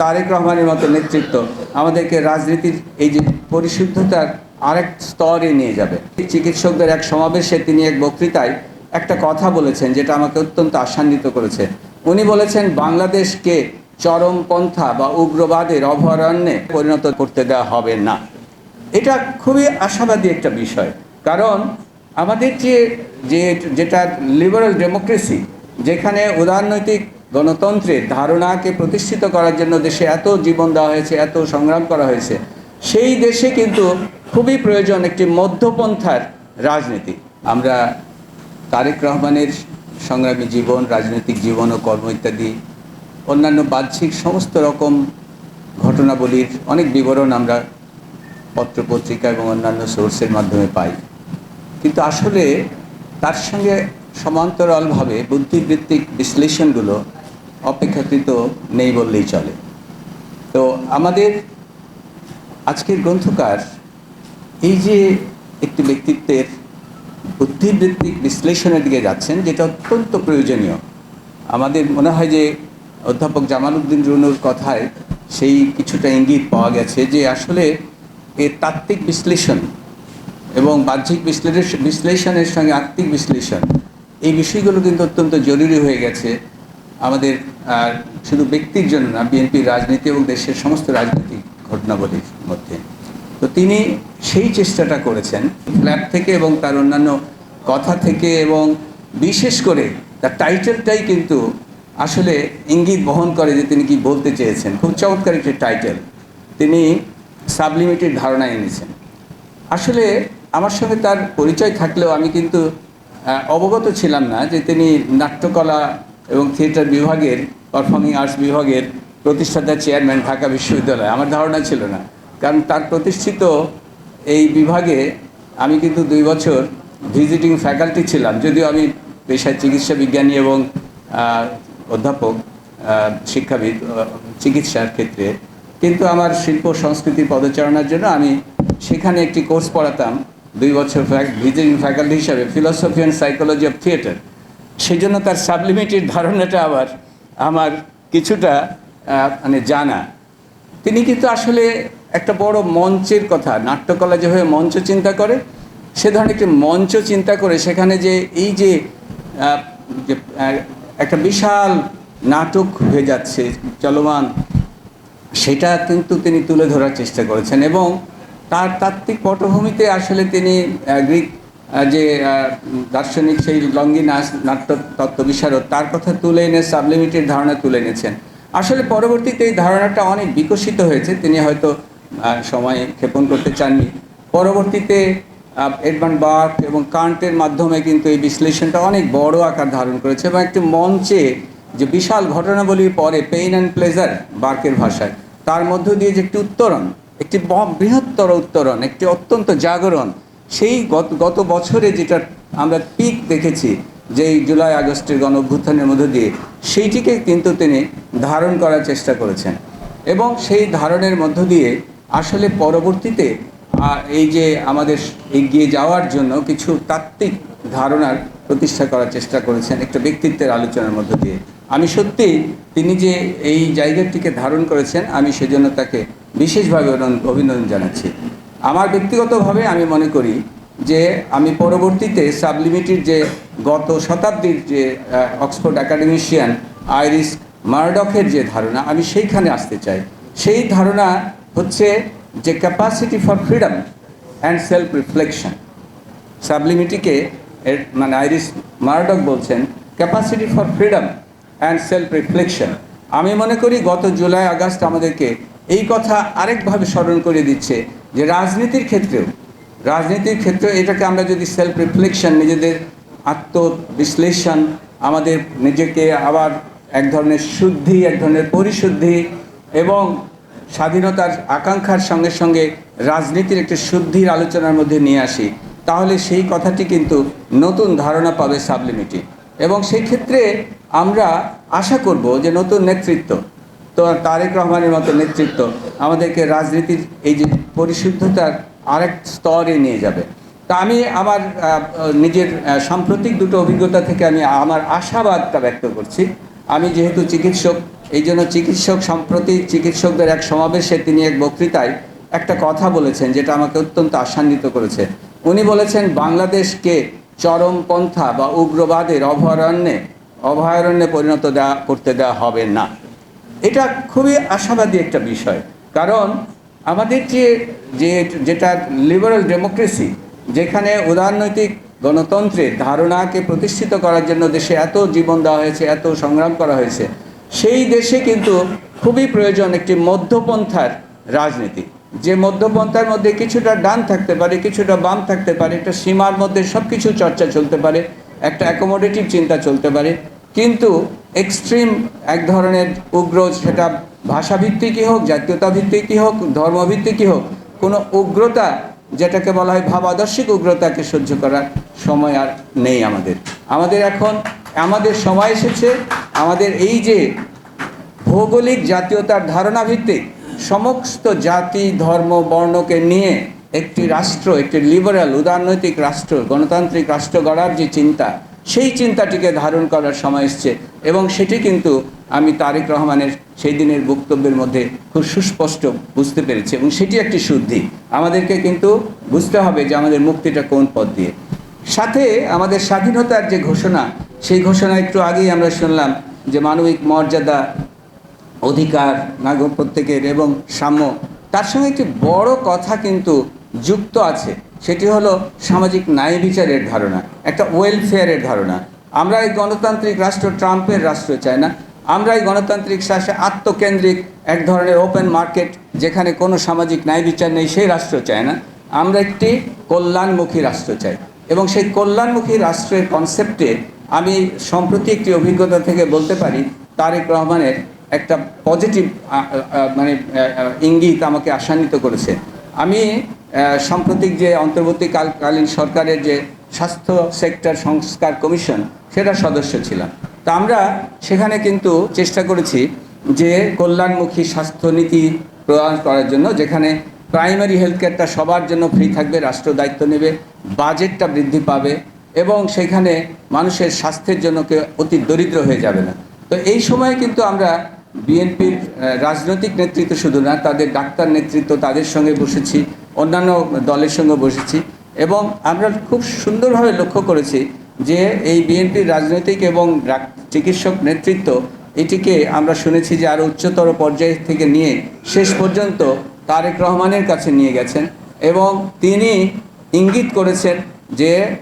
তারেক রহমানের মতো নেতৃত্ব আমাদেরকে রাজনীতির এই যে পরিশুদ্ধতার আরেক স্তরে নিয়ে যাবে। চিকিৎসকদের এক সমাবেশে তিনি এক বক্তৃতায় একটা কথা বলেছেন যেটা আমাকে অত্যন্ত আশান্বিত করেছে। উনি বলেছেন, বাংলাদেশকে চরমপন্থা বা উগ্রবাদের অভয়ারণ্যে পরিণত করতে দেওয়া হবে না। এটা খুবই আশাবাদী একটা বিষয়। কারণ আমাদের যে যে যেটা লিবারাল ডেমোক্রেসি যেখানে উদারনৈতিক গণতন্ত্রের ধারণাকে প্রতিষ্ঠিত করার জন্য দেশে এত জীবন দেওয়া হয়েছে, এত সংগ্রাম করা হয়েছে, সেই দেশে কিন্তু খুবই প্রয়োজন একটি মধ্যপন্থার রাজনীতি। আমরা তারেক রহমানের সংগ্রামী জীবন, রাজনৈতিক জীবন ও কর্ম ইত্যাদি, অন্যান্য বাহ্যিক সমস্ত রকম ঘটনাবলীর অনেক বিবরণ আমরা পত্রপত্রিকা এবং অন্যান্য সোর্সের মাধ্যমে পাই। কিন্তু আসলে তার সঙ্গে সমান্তরালভাবে বুদ্ধিবৃত্তিক বিশ্লেষণগুলো অপেক্ষাকৃত নেই বললেই চলে। তো আমাদের আজকের গ্রন্থকার এই যে একটি ব্যক্তিত্বের বুদ্ধিবৃত্তিক বিশ্লেষণের দিকে যাচ্ছেন, যেটা অত্যন্ত প্রয়োজনীয়। আমাদের মনে হয় যে অধ্যাপক জামাল উদ্দিন রুনুর কথায় সেই কিছুটা ইঙ্গিত পাওয়া গেছে যে আসলে এর তাত্ত্বিক বিশ্লেষণ এবং বাহ্যিক বিশ্লেষণ বিশ্লেষণের সঙ্গে আত্মিক বিশ্লেষণ, এই বিষয়গুলো কিন্তু অত্যন্ত জরুরি হয়ে গেছে। আমাদের আর শুধু ব্যক্তির জন্য না বিএনপির রাজনীতি এবং দেশের সমস্ত রাজনৈতিক ঘটনাবলীর মধ্যে। তো তিনি সেই চেষ্টাটা করেছেন, ফ্ল্যাট থেকে এবং তার অন্যান্য কথা থেকে এবং বিশেষ করে তার টাইটেলটাই কিন্তু আসলে ইঙ্গিত বহন করে যে তিনি কি বলতে চেয়েছেন। খুব চমৎকার একটি টাইটেল। তিনি সাবলিমিটেড ধারণা এনেছেন। আসলে আমার সঙ্গে তার পরিচয় থাকলেও আমি কিন্তু অবগত ছিলাম না যে তিনি নাট্যকলা এবং থিয়েটার বিভাগের, পারফর্মিং আর্টস বিভাগের প্রতিষ্ঠাতা চেয়ারম্যান ঢাকা বিশ্ববিদ্যালয়। আমার ধারণা ছিল না। কারণ তার প্রতিষ্ঠিত এই বিভাগে আমি কিন্তু দুই বছর ভিজিটিং ফ্যাকাল্টি ছিলাম। যদিও আমি পেশায় চিকিৎসা বিজ্ঞানী এবং অধ্যাপক শিক্ষাবিদ চিকিৎসার ক্ষেত্রে। কিন্তু আমার শিল্প, সংস্কৃতি পদচারণার জন্য আমি সেখানে একটি কোর্স পড়াতাম। দুই বছর ভিজিটিং ফ্যাকাল্টি হিসাবে, philosophy and psychology of theatre. সেই জন্য তার সাবলিমিটেড ধারণাটা আবার আমার কিছুটা মানে জানা। তিনি কিন্তু আসলে একটা বড় মঞ্চের কথা, নাট্যকলা যেভাবে মঞ্চ চিন্তা করে, সে ধরনের একটি মঞ্চ চিন্তা করে সেখানে যে এই যে একটা বিশাল নাটক হয়ে যাচ্ছে, চলমান, সেটা কিন্তু তিনি তুলে ধরার চেষ্টা করেছেন এবং তার তাত্ত্বিক পটভূমিতে আসলে তিনি গ্রিক যে দার্শনিক সেই লঙ্গিনাস নাট্য তত্ত্ব বিশারদ তার কথা তুলে এনে সাবলিমিটের ধারণা তুলে এনেছেন। আসলে পরবর্তীতে এই ধারণাটা অনেক বিকশিত হয়েছে। তিনি হয়তো সময় ক্ষেপণ করতে চাননি। পরবর্তীতে আহ, এডভান বার্ক এবং কান্টের মাধ্যমে কিন্তু এই বিশ্লেষণটা অনেক বড় আকার ধারণ করেছে এবং একটি মঞ্চে যে বিশাল ঘটনাবলীর পরে পেইন অ্যান্ড প্লেজার বার্কের ভাষায় তার মধ্য দিয়ে যে একটি উত্তরণ একটি বৃহত্তর উত্তরণ একটি অত্যন্ত জাগরণ সেই গত গত বছরে যেটা আমরা পিক দেখেছি যে জুলাই আগস্টের গণ অভ্যুত্থানের মধ্য দিয়ে, সেইটিকে কিন্তু তিনি ধারণ করার চেষ্টা করেছেন। এবং সেই ধারণের মধ্য দিয়ে আসলে পরবর্তীতে এই যে আমাদের এগিয়ে যাওয়ার জন্য কিছু তাত্ত্বিক ধারণার প্রতিষ্ঠা করার চেষ্টা করেছেন একটা ব্যক্তিত্বের আলোচনার মধ্য দিয়ে। আমি সত্যি, তিনি যে এই জায়গাটিকে ধারণ করেছেন, আমি সেজন্য তাকে বিশেষভাবে অভিনন্দন- অভিনন্দন জানাচ্ছি। আমার ব্যক্তিগতভাবে আমি মনে করি যে আমি পরবর্তীতে সাবলিমিটির যে গত শতাব্দীর যে অক্সফোর্ড একাডেমিশিয়ান আইরিস মার্ডকের যে ধারণা, আমি সেইখানে আসতে চাই। সেই ধারণা হচ্ছে যে capacity for freedom and self reflection সাবলিমিটিকে এর মানে আইরিস মার্ডক বলছেন capacity for freedom and self reflection আমি মনে করি গত জুলাই আগস্ট আমাদেরকে এই কথা আরেকভাবে স্মরণ করে দিচ্ছে যে রাজনীতির ক্ষেত্রেও, রাজনীতির ক্ষেত্রে এটাকে আমরা যদি সেলফ রিফ্লেকশন নিজেদের আত্মবিশ্লেষণ, আমাদের নিজেকে আবার এক ধরনের শুদ্ধি, এক ধরনের পরিশুদ্ধি এবং স্বাধীনতার আকাঙ্ক্ষার সঙ্গে সঙ্গে রাজনীতির একটি শুদ্ধির আলোচনার মধ্যে নিয়ে আসি, তাহলে সেই কথাটি কিন্তু নতুন ধারণা পাবে সাবলিমিটি। এবং সেই ক্ষেত্রে আমরা আশা করব যে নতুন নেতৃত্ব তো তারেক রহমানের মতো নেতৃত্ব আমাদেরকে রাজনীতির এই যে পরিশুদ্ধতার আরেক স্তরে নিয়ে যাবে। তা আমি আমার নিজের সাম্প্রতিক দুটো অভিজ্ঞতা থেকে আমি আমার আশাবাদটা ব্যক্ত করছি। আমি যেহেতু চিকিৎসক, এই জন্য চিকিৎসক সম্প্রতি চিকিৎসকদের এক সমাবেশে তিনি এক বক্তৃতায় একটা কথা বলেছেন যেটা আমাকে অত্যন্ত আশান্বিত করেছে। উনি বলেছেন, বাংলাদেশকে চরমপন্থা বা উগ্রবাদের অভয়ারণ্যে অভয়ারণ্যে পরিণত দেওয়া করতে দেওয়া হবে না। এটা খুবই আশাবাদী একটা বিষয়। কারণ আমাদের যে যে, যেটা লিবারাল ডেমোক্রেসি যেখানে উদারনৈতিক গণতন্ত্রের ধারণাকে প্রতিষ্ঠিত করার জন্য দেশে এত জীবন দেওয়া হয়েছে, এত সংগ্রাম করা হয়েছে, সেই দেশে কিন্তু খুবই প্রয়োজন একটি মধ্যপন্থার রাজনীতি। যে মধ্যপন্থার মধ্যে কিছুটা ডান থাকতে পারে, কিছুটা বাম থাকতে পারে, একটা সীমার মধ্যে সব কিছু চর্চা চলতে পারে, একটা অ্যাকোমোডেটিভ চিন্তা চলতে পারে কিন্তু এক্সট্রিম এক ধরনের উগ্র সেটা ভাষাভিত্তিকই হোক জাতীয়তা ভিত্তিকই হোক, ধর্মভিত্তিকই হোক, কোনো উগ্রতা যেটাকে বলা হয় ভাবাদর্শিক উগ্রতাকে সহ্য করার সময় আর নেই আমাদের। আমাদের এখন, আমাদের সময় এসেছে, আমাদের এই যে ভৌগোলিক জাতীয়তার ধারণা ভিত্তিক সমস্ত জাতি, ধর্ম, বর্ণকে নিয়ে একটি রাষ্ট্র, একটি লিবারাল উদারনৈতিক রাষ্ট্র, গণতান্ত্রিক রাষ্ট্র গড়ার যে চিন্তা সেই চিন্তাটিকে ধারণ করার সময় এসছে এবং সেটি কিন্তু আমি তারেক রহমানের সেই দিনের বক্তব্যের মধ্যে খুব সুস্পষ্ট বুঝতে পেরেছি এবং সেটি একটি শুদ্ধি। আমাদেরকে কিন্তু বুঝতে হবে যে আমাদের মুক্তিটা কোন পথ দিয়ে। সাথে আমাদের স্বাধীনতার যে ঘোষণা, সেই ঘোষণা একটু আগেই আমরা শুনলাম যে মানবিক মর্যাদা অধিকার নাগরিক প্রত্যেকের এবং সাম্য, তার সঙ্গে একটি বড় কথা কিন্তু যুক্ত আছে। সেটি হলো সামাজিক ন্যায় বিচারের ধারণা, একটা ওয়েলফেয়ারের ধারণা। আমরা এই গণতান্ত্রিক রাষ্ট্র ট্রাম্পের রাষ্ট্র, চাই না? আমরা এই গণতান্ত্রিক শাসে আত্মকেন্দ্রিক এক ধরনের ওপেন মার্কেট যেখানে কোনো সামাজিক ন্যায় বিচার নেই, সেই রাষ্ট্র চায় না। আমরা একটি কল্যাণমুখী রাষ্ট্র চাই। এবং সেই কল্যাণমুখী রাষ্ট্রের কনসেপ্টে আমি সম্প্রতি একটি অভিজ্ঞতা থেকে বলতে পারি, তারেক রহমানের একটা পজিটিভ মানে ইঙ্গিত আমাকে আশান্বিত করেছে। আমি সাম্প্রতিক যে অন্তর্বর্তীকালীন সরকারের যে স্বাস্থ্য সেক্টর সংস্কার কমিশন সেটা সদস্য ছিলাম। তা আমরা সেখানে কিন্তু চেষ্টা করেছি যে কল্যাণমুখী স্বাস্থ্যনীতি প্রদান করার জন্য, যেখানে প্রাইমারি হেলথ কেয়ারটা সবার জন্য ফ্রি থাকবে, রাষ্ট্র দায়িত্ব নেবে, বাজেটটা বৃদ্ধি পাবে, এবং সেখানে মানুষের স্বাস্থ্যের জন্য কেউ অতি দরিদ্র হয়ে যাবে না। তো এই সময়ে কিন্তু আমরা বিএনপির রাজনৈতিক নেতৃত্ব শুধু না, তাদের ডাক্তার নেতৃত্ব তাদের সঙ্গে বসেছি অন্যান্য দলের সঙ্গে বসেছি এবং আমরা খুব সুন্দরভাবে লক্ষ্য করেছি যে এই বিএনপির রাজনৈতিক এবং চিকিৎসক নেতৃত্ব এটিকে আমরা শুনেছি যে আরও উচ্চতর পর্যায় থেকে নিয়ে শেষ পর্যন্ত তারেক রহমানের কাছে নিয়ে গেছেন এবং তিনি ইঙ্গিত করেছেন যে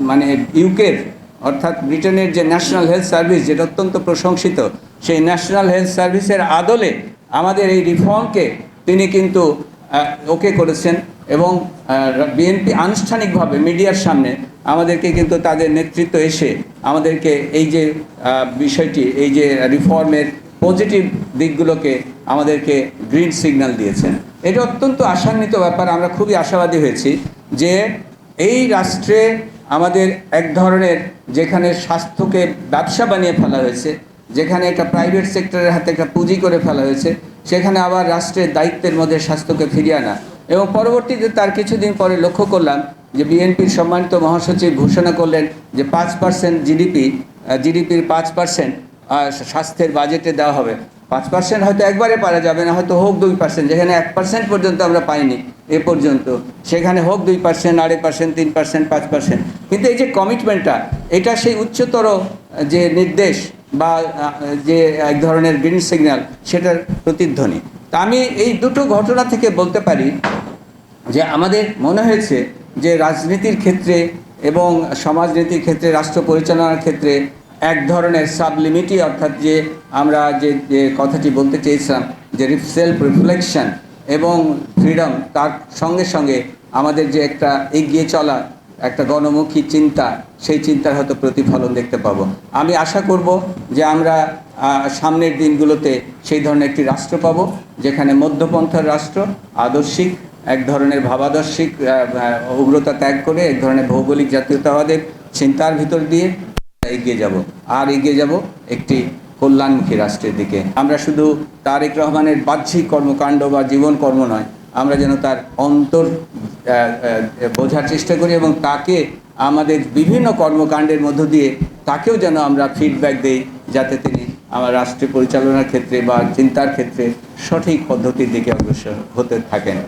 মানে ইউকের অর্থাৎ ব্রিটেনের যে ন্যাশনাল হেলথ সার্ভিস যেটা অত্যন্ত প্রশংসিত, সেই ন্যাশনাল হেলথ সার্ভিসের আদলে আমাদের এই রিফর্মকে তিনি কিন্তু ওকে করেছেন এবং বিএনপি আনুষ্ঠানিকভাবে মিডিয়ার সামনে আমাদেরকে কিন্তু তাদের নেতৃত্ব এসে আমাদেরকে এই যে বিষয়টি, এই যে রিফর্মের পজিটিভ দিকগুলোকে আমাদেরকে গ্রিন সিগন্যাল দিয়েছেন। এটা অত্যন্ত আশান্বিত ব্যাপার, আমরা খুবই আশাবাদী হয়েছি যে এই রাষ্ট্রে আমাদের এক ধরনের যেখানে স্বাস্থ্যকে ব্যবসা বানিয়ে ফেলা হয়েছে, যেখানে একটা প্রাইভেট সেক্টরের হাতে একটা পুঁজি করে ফেলা হয়েছে সেখানে আবার রাষ্ট্রের দায়িত্বের মধ্যে স্বাস্থ্যকে ফিরিয়ে আনা। এবং পরবর্তীতে তার কিছুদিন পরে লক্ষ্য করলাম যে বিএনপির সম্মানিত মহাসচিব ঘোষণা করলেন যে পাঁচ পার্সেন্ট জিডিপি জিডিপির পাঁচ পার্সেন্ট স্বাস্থ্যের বাজেটে দেওয়া হবে। পাঁচ পার্সেন্ট হয়তো একবারে পারা যাবে না, হয়তো হোক দুই পার্সেন্ট, যেখানে এক পার্সেন্ট পর্যন্ত আমরা পাইনি এ পর্যন্ত। সেখানে হোক দুই পার্সেন্ট, আড়াই পার্সেন্ট, তিন পার্সেন্ট, পাঁচ পার্সেন্ট। কিন্তু এই যে কমিটমেন্টটা এটা সেই উচ্চতর যে নির্দেশ বা যে এক ধরনের গ্রিন সিগন্যাল, সেটার প্রতিধ্বনি। তা আমি এই দুটো ঘটনা থেকে বলতে পারি যে আমাদের মনে হয়েছে যে রাজনীতির ক্ষেত্রে এবং সমাজনীতির ক্ষেত্রে, রাষ্ট্র পরিচালনার ক্ষেত্রে এক ধরনের সাবলিমিটি, অর্থাৎ যে আমরা যে যে কথাটি বলতে চেয়েছিলাম, যে সেলফ রিফ্লেকশন এবং ফ্রিডম তার সঙ্গে সঙ্গে আমাদের যে একটা এগিয়ে চলা একটা গণমুখী চিন্তা, সেই চিন্তার হয়তো প্রতিফলন দেখতে পাবো। আমি আশা করব যে আমরা সামনের দিনগুলোতে সেই ধরনের একটি রাষ্ট্র পাব, যেখানে মধ্যপন্থার রাষ্ট্র, আদর্শিক, এক ধরনের ভাবাদর্শিক উগ্রতা ত্যাগ করে এক ধরনের ভৌগোলিক জাতীয়তাবাদের চিন্তার ভিতর দিয়ে এগিয়ে যাব। আর এগিয়ে যাব একটি কল্যাণমুখী রাষ্ট্রের দিকে। আমরা শুধু তারেক রহমানের বাহ্যিক কর্মকাণ্ড বা জীবন কর্ম নয়, আমরা যেন তার অন্তর বোঝার চেষ্টা করি এবং তাকে আমাদের বিভিন্ন কর্মকাণ্ডের মধ্য দিয়ে তাকেও যেন আমরা ফিডব্যাক দেই যাতে তিনি আমার রাষ্ট্রীয় পরিচালনার ক্ষেত্রে বা চিন্তার ক্ষেত্রে সঠিক পদ্ধতির দিকে অগ্রসর হতে থাকেন।